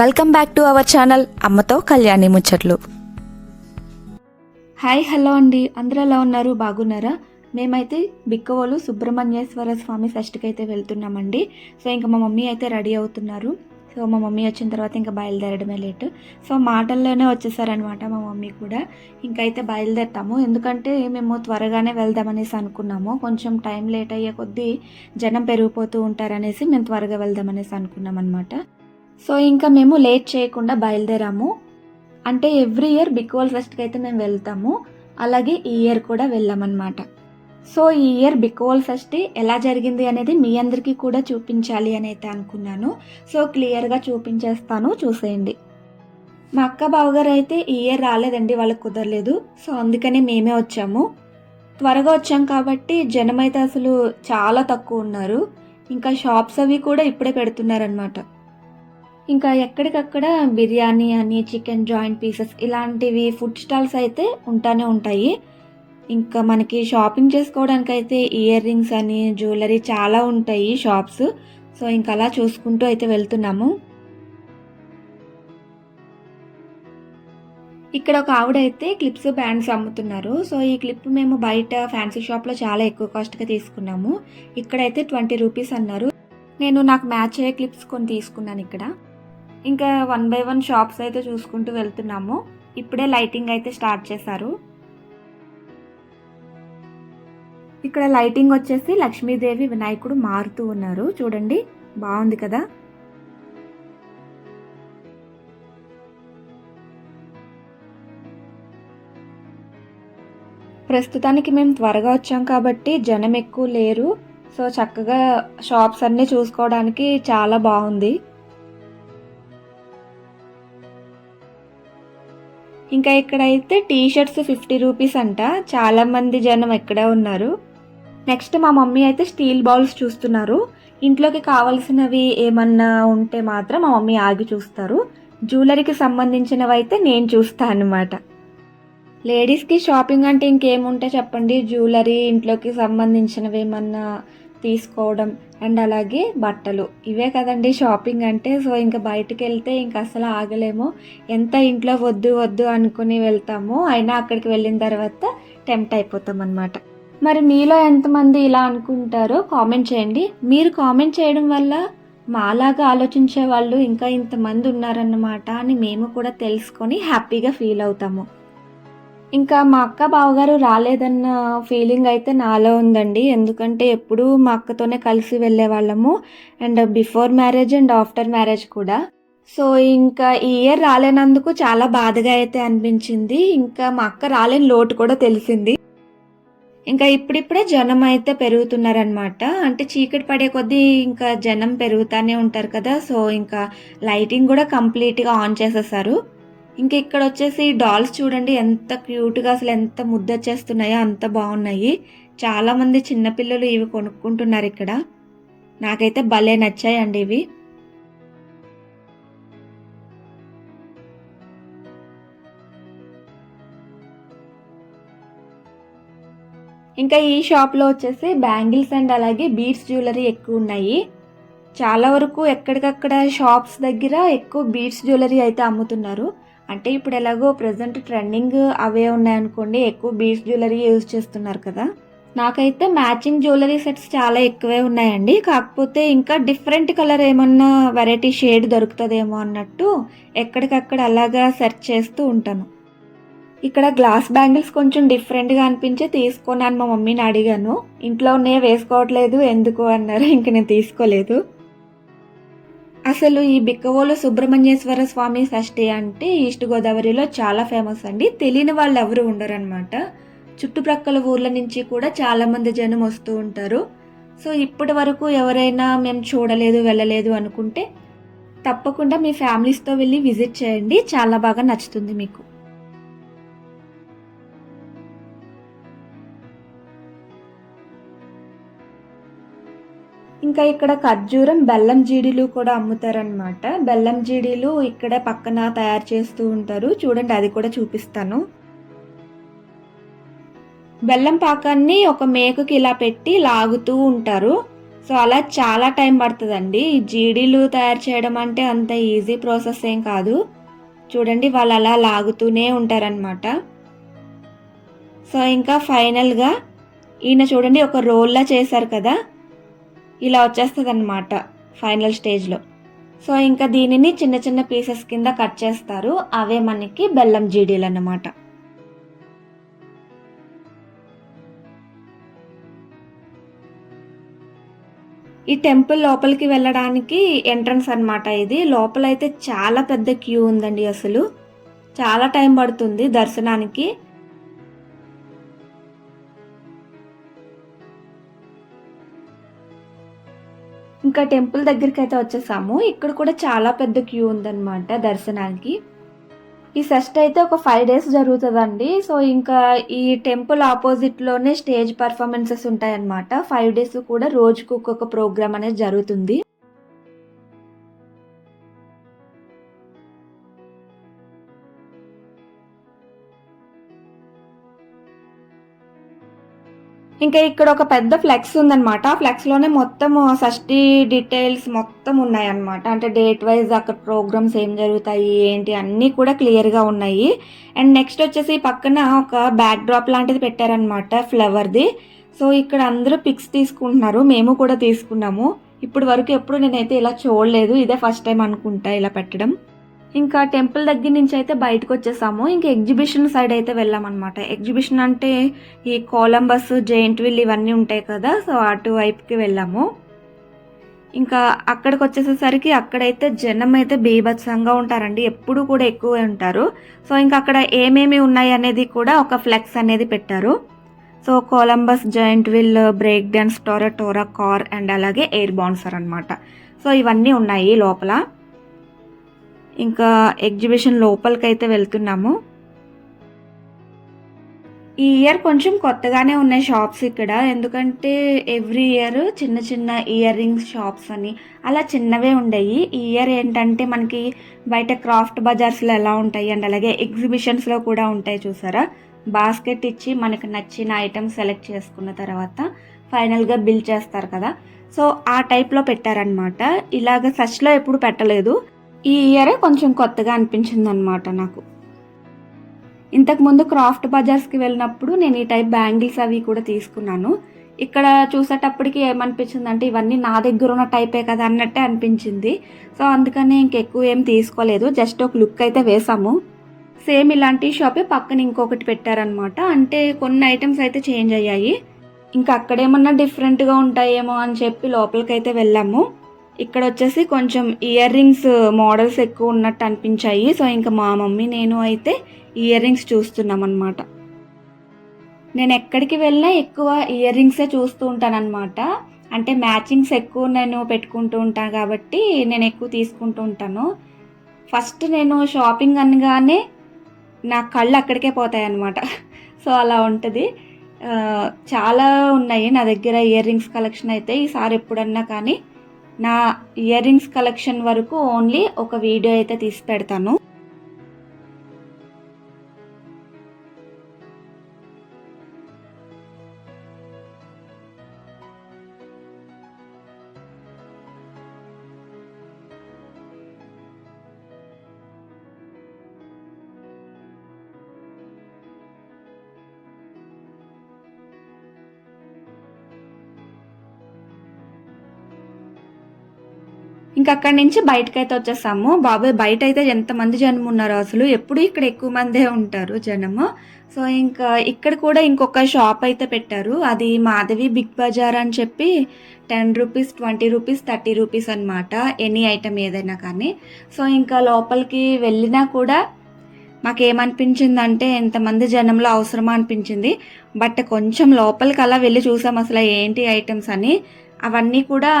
Welcome back to our channel అమ్మతో కళ్యాణి ముచ్చట్లు hi hello అండి. అందరూ ఎలా ఉన్నారు? బాగున్నారా? మేమైతే బిక్కవోలు సుబ్రహ్మణ్యేశ్వర స్వామి ఫెస్ట్కి అయితే వెళ్తున్నామండి. సో ఇంకా మా మమ్మీ అయితే రెడీ అవుతున్నారు. సో మా మమ్మీ వచ్చిన తర్వాత ఇంకా బయలుదేరడమే లేట్. సో మాటల్లోనే వచ్చేసారనమాట మా మమ్మీ కూడా. ఇంకైతే బయలుదేరుతాము. ఎందుకంటే మేము త్వరగానే వెళ్దామనేసి అనుకున్నాము. కొంచెం టైం లేట్ అయ్యే కొద్దీ జనం పెరిగిపోతూ ఉంటారనేసి మేము త్వరగా వెళ్దామనేసి అనుకున్నాం అనమాట సో ఇంకా మేము లేట్ చేయకుండా బయలుదేరాము. అంటే ఎవ్రీ ఇయర్ బిక్వాల్ ఫెస్ట్కి అయితే మేము వెళ్తాము. అలాగే ఈ ఇయర్ కూడా వెళ్ళామన్నమాట. సో ఈ ఇయర్ బికోల్ ఫెస్ట్ ఎలా జరిగింది అనేది మీ అందరికీ కూడా చూపించాలి అని అయితే అనుకున్నాను. సో క్లియర్గా చూపించేస్తాను చూసేయండి. మా అక్క బావగారు అయితే ఈ ఇయర్ రాలేదండి వాళ్ళకి కుదరలేదు. సో అందుకనే మేమే వచ్చాము. త్వరగా వచ్చాం కాబట్టి జనం అయితే అసలు చాలా తక్కువ ఉన్నారు. ఇంకా షాప్స్ అవి కూడా ఇప్పుడే పెడుతున్నారనమాట ఇంకా ఎక్కడికక్కడ బిర్యానీ అని చికెన్ జాయింట్ పీసెస్ ఇలాంటివి ఫుడ్ స్టాల్స్ అయితే ఉంటానే ఉంటాయి. ఇంకా మనకి షాపింగ్ చేసుకోవడానికి అయితే ఇయర్ రింగ్స్ అని జ్యువెలరీ చాలా ఉంటాయి షాప్స్ సో ఇంకా అలా చూసుకుంటూ అయితే వెళ్తున్నాము. ఇక్కడ ఒక ఆవిడ అయితే క్లిప్స్ బ్యాండ్స్ అమ్ముతున్నారు. సో ఈ క్లిప్ మేము బయట ఫ్యాన్సీ షాప్లో చాలా ఎక్కువ కాస్ట్గా తీసుకున్నాము. ఇక్కడైతే ట్వంటీ రూపీస్ అన్నారు. నేను నాకు మ్యాచ్ అయ్యే క్లిప్స్ కొన్ని తీసుకున్నాను ఇక్కడ. ఇంకా వన్ బై వన్ షాప్స్ అయితే చూసుకుంటూ వెళ్తున్నాము. ఇప్పుడే లైటింగ్ అయితే స్టార్ట్ చేశారు. ఇక్కడ లైటింగ్ వచ్చేసి లక్ష్మీదేవి వినాయకుడు మారుతూ ఉన్నారు. చూడండి బాగుంది కదా? ప్రస్తుతానికి మేము త్వరగా వచ్చాం కాబట్టి జనం ఎక్కువ లేరు. సో చక్కగా షాప్స్ అన్నీ చూసుకోవడానికి చాలా బాగుంది. ఇంకా ఇక్కడైతే టీ షర్ట్స్ ఫిఫ్టీ రూపీస్ అంట. చాలా మంది జనం ఎక్కడే ఉన్నారు? నెక్స్ట్ మా మమ్మీ అయితే స్టీల్ బౌల్స్ చూస్తున్నారు. ఇంట్లోకి కావాల్సినవి ఏమన్నా ఉంటే మాత్రం మా మమ్మీ ఆగి చూస్తారు. జ్యువెలరీకి సంబంధించినవి అయితే నేను చూస్తాను అనమాట లేడీస్కి షాపింగ్ అంటే ఇంకేముంటే చెప్పండి? జ్యువెలరీ ఇంట్లోకి సంబంధించినవి ఏమన్నా తీసుకోవడం అండ్ అలాగే బట్టలు. ఇవే కదండి షాపింగ్ అంటే. సో ఇంకా బయటకు వెళ్తే ఇంకా అసలు ఆగలేము. ఎంత ఇంట్లో వద్దు వద్దు అనుకుని వెళ్తామో అయినా అక్కడికి వెళ్ళిన తర్వాత టెంప్ట్ అయిపోతాం అనమాట మరి మీలో ఎంతమంది ఇలా అనుకుంటారో కామెంట్ చేయండి. మీరు కామెంట్ చేయడం వల్ల మాలాగా ఆలోచించే వాళ్ళు ఇంకా ఇంతమంది ఉన్నారన్నమాట అని మేము కూడా తెలుసుకొని హ్యాపీగా ఫీల్ అవుతాము. ఇంకా మా అక్క బావగారు రాలేదన్న ఫీలింగ్ అయితే నాలో ఉందండి. ఎందుకంటే ఎప్పుడూ మా అక్కతోనే కలిసి వెళ్ళే వాళ్ళము. And before marriage and after marriage కూడా. సో ఇంకా ఈ ఇయర్ రాలేనందుకు చాలా బాధగా అయితే అనిపించింది. ఇంకా మా అక్క రాలేని లోటు కూడా తెలిసింది. ఇంకా ఇప్పుడిప్పుడే జనం అయితే పెరుగుతున్నారనమాట అంటే చీకటి పడే కొద్దీ ఇంకా జనం పెరుగుతానే ఉంటారు కదా. సో ఇంకా లైటింగ్ కూడా కంప్లీట్గా ఆన్ చేసేసారు. ఇంకా ఇక్కడ వచ్చేసి డాల్స్ చూడండి ఎంత క్యూట్గా అసలు ఎంత ముద్ద చేస్తున్నాయో అంత బాగున్నాయి. చాలామంది చిన్నపిల్లలు ఇవి కొనుక్కుంటున్నారు ఇక్కడ. నాకైతే భలే నచ్చాయండి ఇవి. ఇంకా ఈ షాప్లో వచ్చేసి బ్యాంగిల్స్ అండ్ అలాగే బీడ్స్ జ్యువెలరీ ఎక్కువ ఉన్నాయి. చాలా వరకు ఎక్కడికక్కడ షాప్స్ దగ్గర ఎక్కువ బీడ్స్ జ్యువెలరీ అయితే అమ్ముతున్నారు. అంటే ఇప్పుడు ఎలాగో ప్రజెంట్ ట్రెండింగ్ అవే ఉన్నాయనుకోండి ఎక్కువ బీడ్స్ జ్యువెలరీ యూజ్ చేస్తున్నారు కదా. నాకైతే మ్యాచింగ్ జ్యువెలరీ సెట్స్ చాలా ఎక్కువే ఉన్నాయండి. కాకపోతే ఇంకా డిఫరెంట్ కలర్ ఏమన్నా వెరైటీ షేడ్ దొరుకుతుందేమో అన్నట్టు ఎక్కడికక్కడ అలాగా సెర్చ్ చేస్తూ ఉంటాను. ఇక్కడ గ్లాస్ బ్యాంగిల్స్ కొంచెం డిఫరెంట్గా అనిపించి తీసుకున్నాను మా మమ్మీని అడిగాను. ఇంట్లో వేసుకోవట్లేదు ఎందుకు అన్నారు. ఇంక నేను తీసుకోలేదు. అసలు ఈ బిక్కవోలు సుబ్రహ్మణ్యేశ్వర స్వామి షష్ఠి అంటే ఈస్ట్ గోదావరిలో చాలా ఫేమస్ అండి. తెలియని వాళ్ళు ఎవరు ఉండరు అనమాట చుట్టుప్రక్కల ఊర్ల నుంచి కూడా చాలామంది జనం వస్తూ ఉంటారు. సో ఇప్పటి వరకు ఎవరైనా మేము చూడలేదు వెళ్ళలేదు అనుకుంటే తప్పకుండా మీ ఫ్యామిలీస్తో వెళ్ళి విజిట్ చేయండి. చాలా బాగా నచ్చుతుంది మీకు. ఇంకా ఇక్కడ ఖర్జూరం బెల్లం జీడీలు కూడా అమ్ముతారనమాట బెల్లం జీడీలు ఇక్కడ పక్కన తయారు చేస్తూ ఉంటారు. చూడండి అది కూడా చూపిస్తాను. బెల్లం పాకాన్ని ఒక మేకకి ఇలా పెట్టి లాగుతూ ఉంటారు. సో అలా చాలా టైం పడుతుందండి. జీడీలు తయారు చేయడం అంటే అంత ఈజీ ప్రాసెస్ ఏం కాదు. చూడండి వాళ్ళు అలా లాగుతూనే ఉంటారనమాట సో ఇంకా ఫైనల్గా ఈయన చూడండి ఒక రోల్లా చేశారు కదా. ఇలా వచ్చేస్తుంది అనమాట ఫైనల్ స్టేజ్లో. సో ఇంకా దీనిని చిన్న చిన్న పీసెస్ కింద కట్ చేస్తారు. అవే మనకి బెల్లం జీడీలు అన్నమాట ఈ టెంపుల్ లోపలికి వెళ్ళడానికి ఎంట్రన్స్ అనమాట ఇది. లోపలైతే చాలా పెద్ద క్యూ ఉందండి అసలు. చాలా టైం పడుతుంది దర్శనానికి. ఇంకా టెంపుల్ దగ్గరికి అయితే వచ్చేసాము. ఇక్కడ కూడా చాలా పెద్ద క్యూ ఉందన్నమాట దర్శనానికి. ఈ ఫెస్ట్ అయితే ఒక ఫైవ్ డేస్ జరుగుతుందండి. సో ఇంకా ఈ టెంపుల్ ఆపోజిట్లోనే స్టేజ్ పర్ఫార్మెన్సెస్ ఉంటాయన్నమాట. ఫైవ్ డేస్ కూడా రోజుకు ఒక్కొక్క ప్రోగ్రామ్ అనేది జరుగుతుంది. ఇంకా ఇక్కడ ఒక పెద్ద ఫ్లెక్స్ ఉందన్నమాట. ఆ ఫ్లెక్స్లోనే మొత్తం షష్టి డీటెయిల్స్ మొత్తం ఉన్నాయన్నమాట. అంటే డేట్ వైజ్ అక్కడ ప్రోగ్రామ్స్ ఏం జరుగుతాయి ఏంటి అన్నీ కూడా క్లియర్గా ఉన్నాయి. అండ్ నెక్స్ట్ వచ్చేసి పక్కన ఒక బ్యాక్ డ్రాప్ లాంటిది పెట్టారనమాట ఫ్లవర్ది సో ఇక్కడ అందరూ పిక్స్ తీసుకుంటున్నారు. మేము కూడా తీసుకున్నాము. ఇప్పుడు వరకు ఎప్పుడు నేనైతే ఇలా చూడలేదు. ఇదే ఫస్ట్ టైం అనుకుంటా ఇలా పెట్టడం. ఇంకా టెంపుల్ దగ్గర నుంచి అయితే బయటకు వచ్చేసాము. ఇంకా ఎగ్జిబిషన్ సైడ్ అయితే వెళ్ళామన్నమాట ఎగ్జిబిషన్ అంటే ఈ కోలంబస్ జైంట్ విల్ ఇవన్నీ ఉంటాయి కదా సో అటు వైపుకి వెళ్ళాము. ఇంకా అక్కడికి వచ్చేసేసరికి అక్కడైతే జనం అయితే బీభత్సంగా ఉంటారండి. ఎప్పుడు కూడా ఎక్కువే ఉంటారు. సో ఇంకా అక్కడ ఏమేమి ఉన్నాయి అనేది కూడా ఒక ఫ్లెక్స్ అనేది పెట్టారు. So Columbus giant wheel break dance Torah car and అలాగే ఎయిర్ బౌన్సర్ అనమాట సో ఇవన్నీ ఉన్నాయి లోపల. ఇంకా ఎగ్జిబిషన్ లోపలికి అయితే వెళ్తున్నాము. ఈ ఇయర్ కొంచెం కొత్తగానే ఉన్నాయి షాప్స్ ఇక్కడ. ఎందుకంటే ఎవ్రీ ఇయర్ చిన్న చిన్న ఇయర్ రింగ్స్ షాప్స్ అని అలా చిన్నవే ఉండేవి ఈ ఇయర్ ఏంటంటే మనకి బయట క్రాఫ్ట్ బజార్స్లో ఎలా ఉంటాయి అండ్ అలాగే ఎగ్జిబిషన్స్లో కూడా ఉంటాయి చూసారా? బాస్కెట్ ఇచ్చి మనకు నచ్చిన ఐటమ్స్ సెలెక్ట్ చేసుకున్న తర్వాత ఫైనల్గా బిల్ చేస్తారు కదా. సో ఆ టైప్లో పెట్టారనమాట ఇలాగ సచ్లో ఎప్పుడు పెట్టలేదు. ఈ ఇయరే కొంచెం కొత్తగా అనిపించింది అనమాట నాకు ఇంతకుముందు క్రాఫ్ట్ బజార్స్కి వెళ్ళినప్పుడు నేను ఈ టైప్ బ్యాంగిల్స్ అవి కూడా తీసుకున్నాను. ఇక్కడ చూసేటప్పటికి ఏమనిపించింది అంటే ఇవన్నీ నా దగ్గర ఉన్న టైపే కదా అన్నట్టే అనిపించింది. సో అందుకని ఇంకెక్కువ ఏం తీసుకోలేదు. జస్ట్ ఒక లుక్ అయితే వేసాము. సేమ్ ఇలాంటి షాపే పక్కన ఇంకొకటి పెట్టారనమాట అంటే కొన్ని ఐటమ్స్ అయితే చేంజ్ అయ్యాయి. ఇంకా అక్కడేమన్నా డిఫరెంట్గా ఉంటాయేమో అని చెప్పి లోపలికైతే వెళ్ళాము. ఇక్కడ వచ్చేసి కొంచెం ఇయర్ రింగ్స్ మోడల్స్ ఎక్కువ ఉన్నట్టు అనిపించాయి. సో ఇంకా మా మమ్మీ నేను అయితే ఇయర్ రింగ్స్ చూస్తున్నాం అనమాట నేను ఎక్కడికి వెళ్ళినా ఎక్కువ ఇయర్ రింగ్సే చూస్తూ ఉంటానన్నమాట. అంటే మ్యాచింగ్స్ ఎక్కువ నేను పెట్టుకుంటూ ఉంటాను కాబట్టి నేను ఎక్కువ తీసుకుంటూ ఉంటాను. ఫస్ట్ నేను షాపింగ్ అనగానే నా కళ్ళు అక్కడికే పోతాయి అన్నమాట సో అలా ఉంటుంది. Uh, చాలా ఉన్నాయి నా దగ్గర ఇయర్ రింగ్స్ కలెక్షన్ అయితే. ఈసారి ఎప్పుడన్నా కానీ నా ఇయర్ రింగ్స్ కలెక్షన్ వరకు ఓన్లీ ఒక వీడియో అయితే తీసి పెడతాను. ఇంకా అక్కడి నుంచి బయటకైతే వచ్చేసాము. బాబాయ్ బయట అయితే ఎంతమంది జనం ఉన్నారు అసలు? ఎప్పుడు ఇక్కడ ఎక్కువ మందే ఉంటారు జనము. సో ఇంకా ఇక్కడ కూడా ఇంకొక షాప్ అయితే పెట్టారు. అది మాధవి బిగ్ బజార్ అని చెప్పి ten rupees twenty rupees thirty rupees అనమాట ఎనీ ఐటమ్ ఏదైనా కానీ. సో ఇంకా లోపలికి వెళ్ళినా కూడా మాకేమనిపించిందంటే ఎంతమంది జనంలో అవసరమా అనిపించింది. బట్ కొంచెం లోపలికి అలా వెళ్ళి చూసాం అసలు ఏంటి ఐటమ్స్ అని. అవన్నీ కూడా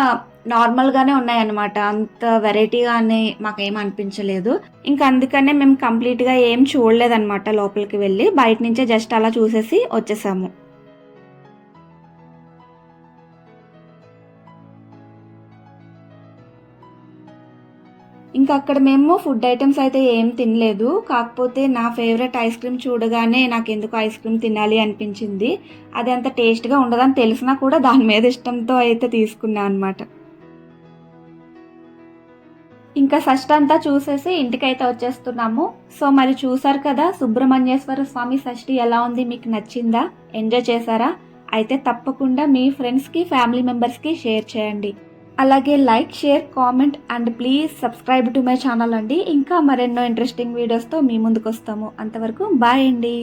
నార్మల్గానే ఉన్నాయన్నమాట. అంత వెరైటీగా అని మాకేం అనిపించలేదు. ఇంకా అందుకనే మేము కంప్లీట్గా ఏం చూడలేదన్నమాట లోపలికి వెళ్ళి. బయట నుంచే జస్ట్ అలా చూసేసి వచ్చేసాము. ఇంకా అక్కడ మేము ఫుడ్ ఐటమ్స్ అయితే ఏం తినలేదు. కాకపోతే నా ఫేవరెట్ ఐస్ క్రీమ్ చూడగానే నాకు ఎందుకు ఐస్ క్రీమ్ తినాలి అనిపించింది. అది అంత టేస్ట్గా ఉండదని తెలిసినా కూడా దాని మీద ఇష్టంతో అయితే తీసుకున్నాను అనమాట ఇంకా షష్ఠి అంతా చూసేసి ఇంటికైతే వచ్చేస్తున్నాము. సో మరి చూసారు కదా సుబ్రహ్మణ్యేశ్వర స్వామి షష్ఠి ఎలా ఉంది మీకు నచ్చిందా? ఎంజాయ్ చేశారా? అయితే తప్పకుండా మీ ఫ్రెండ్స్కి ఫ్యామిలీ మెంబర్స్కి షేర్ చేయండి. అలాగే like share comment and please subscribe to my channel అండి. ఇంకా మరెన్నో ఇంట్రెస్టింగ్ వీడియోస్తో మీ ముందుకు వస్తాము అంతవరకు బాయ్ అండి.